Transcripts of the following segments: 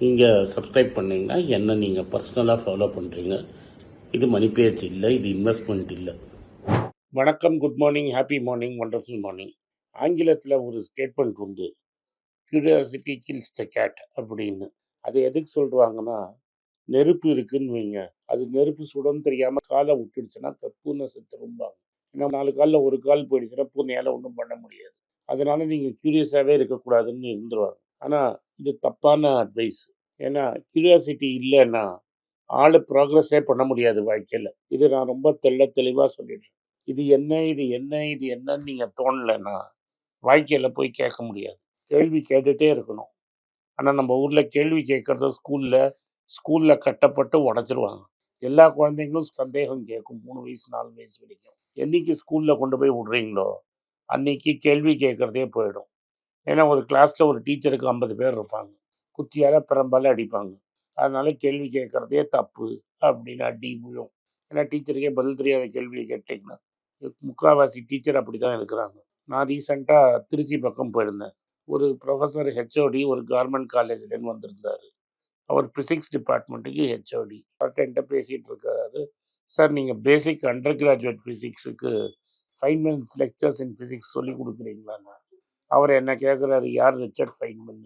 நீங்கள் சப்ஸ்கிரைப் பண்ணீங்கன்னா என்ன நீங்கள் பர்சனலாக ஃபாலோ பண்ணுறீங்க இது மணி பேச்சு இல்லை இது இன்வெஸ்ட்மெண்ட் இல்லை. வணக்கம் good morning happy morning wonderful morning ஆங்கிலத்தில் ஒரு ஸ்டேட்மெண்ட் உண்டு. கியூரியாசிட்டி கில்ஸ் த கேட் அப்படின்னு. அது எதுக்கு சொல்கிறாங்கன்னா நெருப்பு இருக்குன்னு வைங்க. அது நெருப்பு சுடன்னு தெரியாமல் காலை விட்டுடுச்சுன்னா பூனை செத்துரும்பாங்க ஏன்னா நாலு காலில் ஒரு கால் போயிடுச்சுன்னா பூனையால் ஒன்றும் பண்ண முடியாது. அதனால நீங்கள் க்யூரியஸாகவே இருக்கக்கூடாதுன்னு இருந்துருவாங்க. ஆனால் இது தப்பான அட்வைஸ் ஏன்னா கியூரியாசிட்டி இல்லைன்னா ஆள் ப்ராக்ரஸே பண்ண முடியாது வாழ்க்கையில். இது நான் ரொம்ப தெள்ள தெளிவாக சொல்லிடுறேன். இது என்ன இது என்ன இது என்னன்னு நீங்கள் தோணலைன்னா வாழ்க்கையில் போய் கேட்க முடியாது. கேள்வி கேட்டுகிட்டே இருக்கணும். ஆனால் நம்ம ஊரில் கேள்வி கேட்குறத ஸ்கூலில் ஸ்கூலில் கட்டப்பட்டு உடச்சிருவாங்க. எல்லா குழந்தைங்களும் சந்தேகம் கேட்கும் மூணு வயசு நாலு வயசு வரைக்கும். என்னைக்கு ஸ்கூலில் கொண்டு போய் விடுறீங்களோ அன்னைக்கு கேள்வி கேட்குறதே போயிடும். ஏன்னா ஒரு கிளாஸில் ஒரு டீச்சருக்கு ஐம்பது பேர் இருப்பாங்க. குத்தியால் பெரம்பால அடிப்பாங்க. அதனால கேள்வி கேட்குறதே தப்பு அப்படின்னு அடி விழும். ஏன்னா டீச்சருக்கே பதில் தெரியாத கேள்வியை கேட்டிங்கன்னா முக்கால்வாசி டீச்சர் அப்படி தான் இருக்கிறாங்க. நான் ரீசெண்டாக திருச்சி பக்கம் போயிருந்தேன். ஒரு ப்ரொஃபஸர் ஹெச்ஓடி ஒரு கவர்மெண்ட் காலேஜ்லேருந்து வந்திருந்தார். அவர் ஃபிசிக்ஸ் டிபார்ட்மெண்ட்டுக்கு ஹெச்ஓடி அவர்கிட்ட என்கிட்ட பேசிகிட்டு இருக்காரு. சார் நீங்கள் basic undergraduate ஃபிசிக்ஸுக்கு five months lectures in physics சொல்லி கொடுக்குறீங்களாண்ணா அவர் என்ன கேட்குறாரு யார் ரிச்சர்ட் ஃபைன்மன்?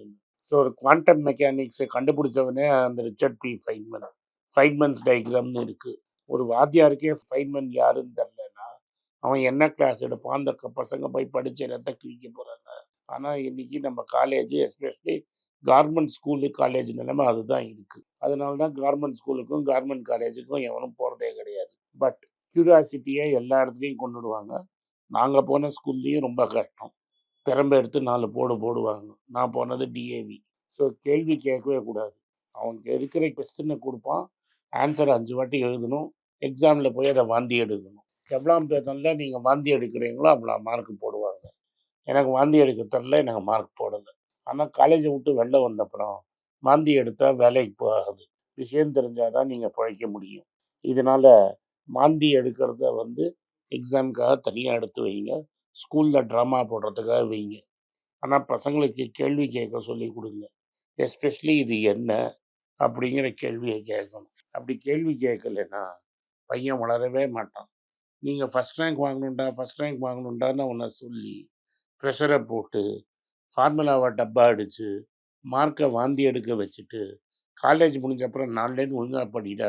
ஸோ ஒரு குவாண்டம் மெக்கானிக்ஸை கண்டுபிடிச்சவனே அந்த ரிச்சர்ட் பி. ஃபைன்மன். ஃபைன்மன்ஸ் டயக்ராம்னு இருக்குது ஒரு வாத்தியாருக்கே ஃபைன்மன் யாருன்னு தெரிலனா அவன் என்ன கிளாஸ் எடுப்பான்? அந்த பசங்க போய் படித்து என்னத்தை கிழிக்க போகிறாங்க ஆனால் இன்னைக்கு நம்ம college especially garment school college நிலைமை அதுதான் இருக்குது அதனால தான் கார்மெண்ட் ஸ்கூலுக்கும் கார்மெண்ட் காலேஜுக்கும் எவனும் போகிறதே கிடையாது. பட் க்யூரியாசிட்டியை எல்லா இடத்துலையும் கொண்டுடுவாங்க. நாங்கள் போன ஸ்கூல்லையும் ரொம்ப கஷ்டம். திறமை எடுத்து நாலு போடு போடுவாங்க. நான் போனது டிஏவி ஸோ கேள்வி கேட்கவே கூடாது. அவனுக்கு இருக்கிற கொஸ்டினை கொடுப்பான். ஆன்சர் அஞ்சு வாட்டி எழுதணும். எக்ஸாமில் போய் அதை வாந்தி எடுக்கணும். எவ்வளோ பேர் நீங்கள் வாந்தி எடுக்கிறீங்களோ அவ்வளோ மார்க் போடுவாங்க. எனக்கு வாந்தி எடுக்க தெரில எனக்கு மார்க் போடலை. ஆனால் காலேஜை விட்டு வெளில வந்தப்புறம் வாந்தி எடுத்தால் வேலைக்கு போகாது. விஷயம் தெரிஞ்சால் தான் நீங்கள் பிழைக்க முடியும். இதனால் மாந்தி எடுக்கிறத வந்து எக்ஸாமுக்காக தனியாக எடுத்து வைங்க. ஸ்கூலில் ட்ராமா போடுறதுக்காக வைங்க. ஆனால் பசங்களுக்கு கேள்வி கேட்க சொல்லி கொடுங்க. எஸ்பெஷலி இது என்ன? அப்படிங்கிற கேள்வியை கேட்கணும். அப்படி கேள்வி கேட்கலைன்னா பையன் வளரவே மாட்டான். நீங்கள் ஃபஸ்ட் ரேங்க் வாங்கணுண்டா ஃபஸ்ட் ரேங்க் வாங்கணுண்டான்னு உன்னை சொல்லி ப்ரெஷரை போட்டு ஃபார்முலாவை டப்பா அடித்து மார்க்கை வாந்தி எடுக்க வச்சுட்டு காலேஜ் முடிஞ்ச அப்புறம் நாலுலேருந்து ஒழுங்காக படிட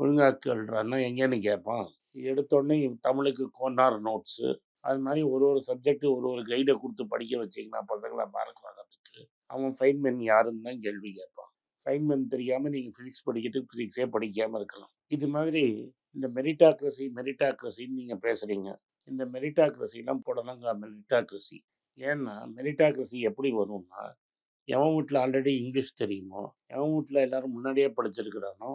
ஒழுங்காக கேள்றான்னா எங்கேன்னு கேட்பான் எடுத்தோடனே தமிழுக்கு கோனார் நோட்ஸு அது மாதிரி ஒரு ஒரு சப்ஜெக்ட் ஒரு ஒரு கைடை கொடுத்து படிக்க வச்சிங்கன்னா பசங்களை மார்க் வாங்குறதுக்கு அவன் ஃபைன்மேன் யாருன்னு தான் கேள்வி கேட்பான். ஃபைன்மேன் தெரியாமல் நீங்கள் ஃபிசிக்ஸ் படிக்கிறதுக்கு ஃபிசிக்ஸே படிக்காமல் இருக்கலாம். இது மாதிரி இந்த மெரிட்டாக்ரஸி மெரிட்டாக்ரஸின்னு நீங்கள் பேசுகிறீங்க இந்த மெரிட்டாக்ரஸிலாம் போடலாங்க மெரிட்டாக்ரஸி ஏன்னா மெரிட்டாக்ரஸி எப்படி வரும்னா எவன் வீட்டில் ஆல்ரெடி இங்கிலீஷ் தெரியுமோ எவன் வீட்டில் எல்லாரும் முன்னாடியே படிச்சிருக்கிறானோ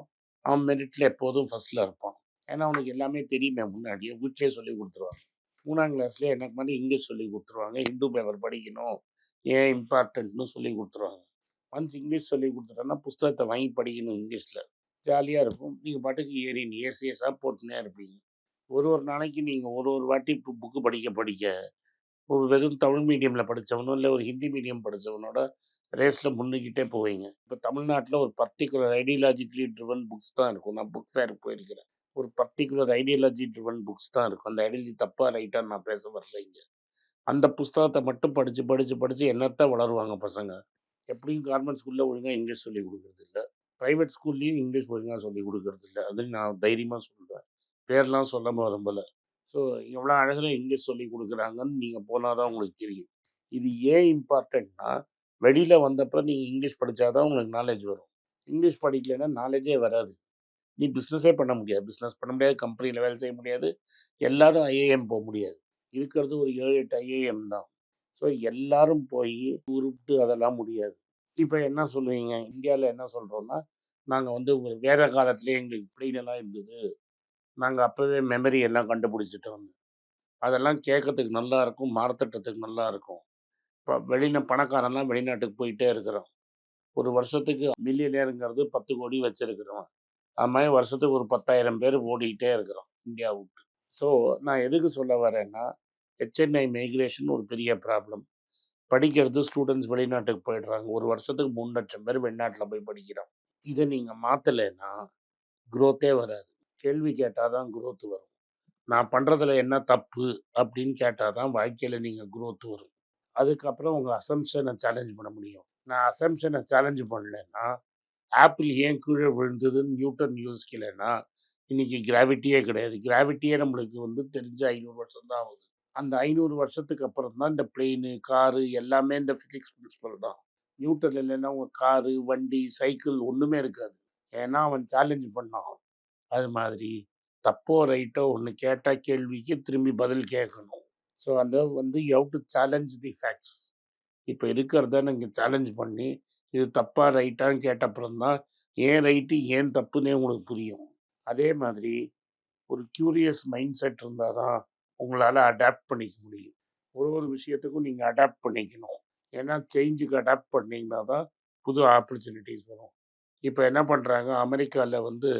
அவன் மெரிட்டில் எப்போதும் ஃபர்ஸ்ட்ல இருப்பான். ஏன்னா அவனுக்கு எல்லாமே தெரியுமே முன்னாடியே வீட்டிலே சொல்லி கொடுத்துருவாங்க. மூணாம் கிளாஸ்லேயே எனக்கு மாதிரி இங்கிலீஷ் சொல்லி கொடுத்துருவாங்க. ஹிந்து பேப்பர் படிக்கணும். ஏன் இம்பார்ட்டன்ட்னு சொல்லி கொடுத்துருவாங்க. ஒன்ஸ் இங்கிலீஷ் சொல்லி கொடுத்துட்டோன்னா புஸ்தகத்தை வாங்கி படிக்கணும் இங்கிலீஷில். ஜாலியாக இருக்கும். நீங்கள் பாட்டுக்கு ஏறி ஏசியஸாக போட்டுனே இருப்பீங்க. ஒரு ஒரு நாளைக்கு நீங்கள் ஒரு ஒரு வாட்டி புக்கு படிக்க படிக்க ஒரு வெறும் தமிழ் மீடியமில் படித்தவனோ இல்லை ஒரு ஹிந்தி மீடியம் படித்தவனோட ரேஸில் முன்னுக்கிட்டே போவீங்க. இப்போ தமிழ்நாட்டில் ஒரு பர்டிகுலர் ஐடியாலஜிக்கலி ட்ரிவன் புக்ஸ் தான் இருக்கும். நான் புக் ஃபேருக்கு போயிருக்கிறேன். ஒரு பர்டிகுலர் ஐடியாலஜி ட்ரிவன் புக்ஸ் தான் இருக்கும். அந்த ஐடியாலஜி தப்பாக ரைட்டாக நான் பேச வரலைங்க அந்த புஸ்தகத்தை மட்டும் படித்து படித்து படித்து என்னத்தை வளருவாங்க பசங்க? எப்படியும் கவர்மெண்ட் ஸ்கூலில் ஒழுங்காக இங்கிலீஷ் சொல்லி கொடுக்குறது இல்லை. ப்ரைவேட் ஸ்கூல்லையும் இங்கிலீஷ் ஒழுங்காக சொல்லி கொடுக்குறது இல்லை. அது நான் தைரியமாக சொல்கிறேன் பேர்லாம் சொல்ல விரும்பல. ஸோ எவ்வளோ அழகாக இங்கிலீஷ் சொல்லி கொடுக்குறாங்கன்னு நீங்கள் போனால் தான் உங்களுக்கு தெரியும். இது ஏன் இம்பார்ட்டண்ட்னா வெளியில் வந்தப்போ நீங்கள் இங்கிலீஷ் படித்தாதான் உங்களுக்கு நாலேஜ் வரும். இங்கிலீஷ் படிக்கலைன்னா நாலேஜே வராது. நீ பிஸ்னஸே பண்ண முடியாது. பிஸ்னஸ் பண்ண முடியாது. கம்பெனியில் வேலை செய்ய முடியாது. எல்லாரும் ஐஏஎம் போக முடியாது. இருக்கிறது ஒரு ஏழு எட்டு ஐஏஎம் தான். ஸோ எல்லாரும் போய் உருப்பிட்டு அதெல்லாம் முடியாது. இப்போ என்ன சொல்லுவீங்க இந்தியாவில் என்ன சொல்கிறோன்னா நாங்கள் வந்து ஒரு வேத காலத்துலேயே எங்களுக்கு பிரெயினெல்லாம் இருந்தது. நாங்கள் அப்போவே மெமரி எல்லாம் கண்டுபிடிச்சிட்டோம். அதெல்லாம் கேட்கறதுக்கு நல்லா இருக்கும். மாரத்தட்டத்துக்கு நல்லா இருக்கும். இப்போ வெளிநா பணக்காரன்லாம் வெளிநாட்டுக்கு போயிட்டே இருக்கிறோம் ஒரு வருஷத்துக்கு மில்லியனேருங்கிறது பத்து கோடி வச்சிருக்கிறோம் அது மாதிரி வருஷத்துக்கு ஒரு பத்தாயிரம் பேர் ஓடிக்கிட்டே இருக்கிறோம் இந்தியா விட்டு. ஸோ நான் எதுக்கு சொல்ல வரேன்னா ஹெச்என்ஐ மைக்ரேஷன் ஒரு பெரிய ப்ராப்ளம் படிக்கிறது ஸ்டூடெண்ட்ஸ் வெளிநாட்டுக்கு போயிடுறாங்க. ஒரு வருஷத்துக்கு மூணு லட்சம் பேர் வெளிநாட்டில் போய் படிக்கிறோம். இதை நீங்கள் மாற்றலைன்னா குரோத்தே வராது. கேள்வி கேட்டால் தான் குரோத் வரும். நான் பண்ணுறதுல என்ன தப்பு அப்படின்னு கேட்டால் தான் வாழ்க்கையில் நீங்கள் குரோத் வரும். அதுக்கப்புறம் உங்கள் அசம்ஷனை சேலஞ்ச் பண்ண முடியும். நான் அசம்ஷனை சேலஞ்ச் பண்ணலைன்னா ஆப்பிள் ஏன் கீழே விழுந்ததுன்னு நியூட்டன் யோசிக்கலைன்னா இன்னைக்கு கிராவிட்டியே கிடையாது. கிராவிட்டியே நம்மளுக்கு வந்து தெரிஞ்ச ஐநூறு வருஷம் தான் ஆகுது. அந்த ஐநூறு வருஷத்துக்கு அப்புறம் தான் இந்த பிளெயின் காரு எல்லாமே இந்த ஃபிசிக்ஸ் பிரின்சிபல் தான். நியூட்டன் இல்லைன்னா உங்கள் காரு வண்டி சைக்கிள் ஒன்றுமே இருக்காது. ஏன்னா அவன் சேலஞ்ச் பண்ணான். அது மாதிரி தப்போ ரைட்டோ ஒன்று கேட்டால் கேள்விக்கு திரும்பி பதில் கேட்கணும். ஸோ அந்த வந்து you've to challenge the facts இப்போ இருக்கிறத நீங்கள் சேலஞ்ச் பண்ணி இது தப்பா ரைட்டான்னு கேட்டப்புறம் தான் ஏன் ரைட்டு ஏன் தப்புன்னே உங்களுக்கு புரியும். அதே மாதிரி ஒரு கியூரியஸ் மைண்ட் செட் இருந்தால் தான் உங்களால் அடாப்ட் பண்ணிக்க முடியும். ஒரு ஒரு விஷயத்துக்கும் நீங்கள் அடாப்ட் பண்ணிக்கணும். ஏன்னா சேஞ்சுக்கு அடாப்ட் பண்ணிங்கன்னா தான் புது ஆப்பர்ச்சுனிட்டிஸ் வரும். இப்போ என்ன பண்ணுறாங்க அமெரிக்காவில் வந்து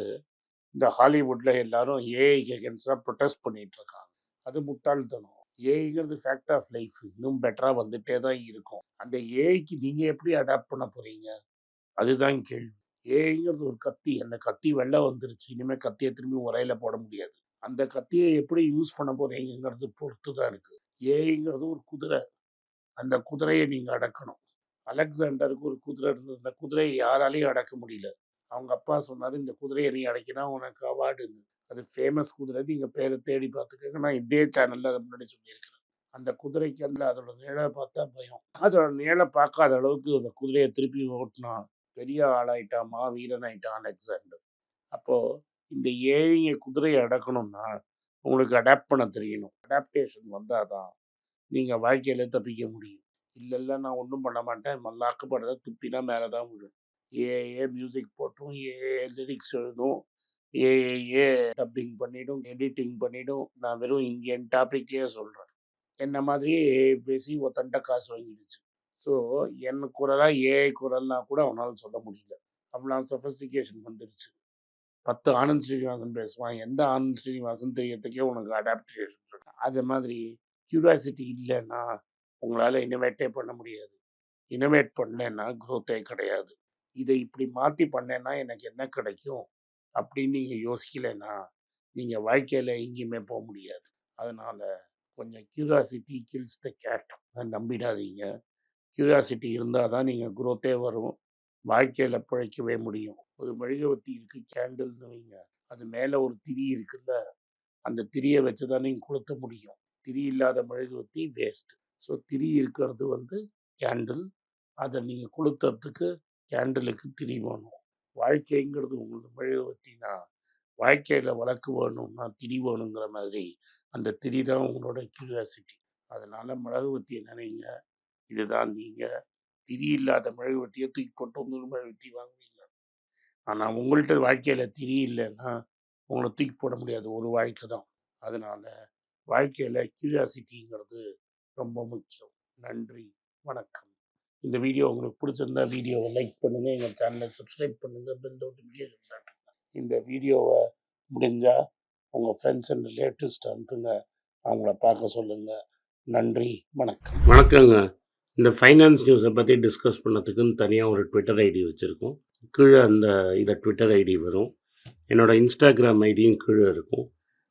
இந்த ஹாலிவுட்டில் எல்லாரும் ஏஐக்கு அகேன்ஸ்டாக ப்ரொட்டஸ்ட் பண்ணிகிட்ருக்காங்க அது முட்டாள்தனம். ஏஐங்கிறது ஃபேக்ட் ஆஃப் லைஃப் இன்னும் பெட்டராக வந்துட்டே தான் இருக்கும். அந்த ஏஐக்கு நீங்கள் எப்படி அடாப்ட் பண்ண போகிறீங்க அதுதான் கேள்வி. ஏஐங்கிறது ஒரு கத்தி. அந்த கத்தி வெளில வந்துருச்சு. இனிமேல் கத்தியை திரும்பி உரையில போட முடியாது. அந்த கத்தியை எப்படி யூஸ் பண்ண போகிறீங்கிறது பொறுத்து தான் இருக்கு. ஏஐங்கிறது ஒரு குதிரை. அந்த குதிரையை நீங்க அடக்கணும். அலெக்சாண்டருக்கு ஒரு குதிரை இருந்தது. அந்த குதிரையை யாராலையும் அடக்க முடியல. அவங்க அப்பா சொன்னாரு இந்த குதிரையை நீ அடக்கினா உனக்கு அவார்டுன்னு. அது ஃபேமஸ் குதிரை நீங்கள் பேரை தேடி பார்த்துக்கங்க நான் இதே சேனலில் அதை முன்னாடி சொல்லியிருக்கிறேன். அந்த குதிரைக்கு அந்த அதோட நிழலை பார்த்தா பயம். அதோட நிழலை பார்க்காத அளவுக்கு அந்த குதிரையை திருப்பி ஓட்டினான். பெரிய ஆளாயிட்டான் மாவீரன் ஆயிட்டான் அலெக்சாண்டர். அப்போது இந்த ஏழைங்க குதிரையை அடக்கணும்னா உங்களுக்கு அடாப்ட் பண்ண தெரியணும். அடாப்டேஷன் வந்தால் தான் நீங்கள் வாழ்க்கையில் தப்பிக்க முடியும். இல்ல நான் ஒன்றும் பண்ண மாட்டேன். மல்லாக்கப்படுறத துப்பினா மேலே தான் விழும் ஏஏ மியூசிக் போட்டும் ஏஏ லிரிக்ஸ் எழுதும். ஏஏஏ டப்பிங் பண்ணிடும் எடிட்டிங் பண்ணிடும். நான் வெறும் இந்தியன் டாபிக்லேயே சொல்கிறேன் என்ன மாதிரியே ஏஐ பேசி ஒத்தண்ட காசு வாங்கிடுச்சு. ஸோ என் குரலாக ஏஐ குரல்னா கூட அவனால் சொல்ல முடியல. அவ்வளோ சொஃபஸ்டிகேஷன் வந்துருச்சு. பத்து ஆனந்த் ஸ்ரீனிவாசன் பேசுவான். எந்த ஆனந்த் ஸ்ரீனிவாசன் தெரியறதுக்கே உனக்கு அடாப்டேஷன் இருக்கு அது மாதிரி கியூரியாசிட்டி இல்லைன்னா உங்களால் இனோவேட்டே பண்ண முடியாது. இனோவேட் பண்ணலன்னா குரோத்தே கிடையாது. இதை இப்படி மாற்றி பண்ணேன்னா எனக்கு என்ன கிடைக்கும்? அப்படின்னு நீங்கள் யோசிக்கலைன்னா நீங்கள் வாழ்க்கையில் எங்கேயுமே போக முடியாது. அதனால் கொஞ்சம் க்யூரியாசிட்டி கில்ஸ் த கேட் நம்பிடாதீங்க. க்யூரியாசிட்டி இருந்தால் தான் நீங்கள் குரோத்தே வரும். வாழ்க்கையில் பிழைக்கவே முடியும். ஒரு மெழுகுவர்த்தி இருக்குது கேண்டில்னு வைங்க. அது மேலே ஒரு திரி இருக்குல்ல அந்த திரியை வச்சு தான் நீங்கள் கொளுத்த முடியும். திரி இல்லாத மெழுகுவர்த்தி வேஸ்ட் ஸோ திரி இருக்கிறது வந்து கேண்டில் அதை நீங்கள் கொளுத்துறதுக்கு கேண்டிலுக்கு திரி வேணும். வாழ்க்கைங்கிறது உங்களுக்கு மெழுகுவர்த்தினா வாழ்க்கையில் வழக்கு வேணும்னா திரி வேணுங்கிற மாதிரி அந்த திரி தான் உங்களோட கியூரியாசிட்டி மிளகு மெழுகுவர்த்தியை நினைங்க. இதுதான் நீங்கள் திரி இல்லாத வட்டியை தூக்கி போட்டு இன்னொரு வட்டி வாங்குவீங்க. ஆனால் உங்கள்கிட்ட வாழ்க்கையில் திரி இல்லைன்னா உங்களை தூக்கி போட முடியாது. ஒரு வாழ்க்கை தான். அதனால் வாழ்க்கையில் கியூரியாசிட்டிங்கிறது ரொம்ப முக்கியம். நன்றி. வணக்கம். இந்த வீடியோ உங்களுக்கு பிடிச்சிருந்தா வீடியோவை லைக் பண்ணுங்கள் எங்கள் சேனலை சப்ஸ்கிரைப் பண்ணுங்கள் பெல் நோட்டிஃபிகேஷன் இந்த வீடியோவை முடிஞ்சால் உங்கள் ஃப்ரெண்ட்ஸ் அண்ட் ரிலேட்டிவ்ஸ்ட்டு அனுப்புங்க. அவங்கள பார்க்க சொல்லுங்கள் நன்றி. வணக்கம். வணக்கங்க. இந்த ஃபைனான்ஸ் நியூஸை பற்றி டிஸ்கஸ் பண்ணதுக்குன்னு தனியாக ஒரு ட்விட்டர் ஐடி வச்சுருக்கோம். கீழே அந்த இதை ட்விட்டர் ஐடி வரும். என்னோடய இன்ஸ்டாகிராம் ஐடியும் கீழே இருக்கும்.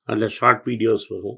அதில் ஷார்ட் வீடியோஸ் வரும்.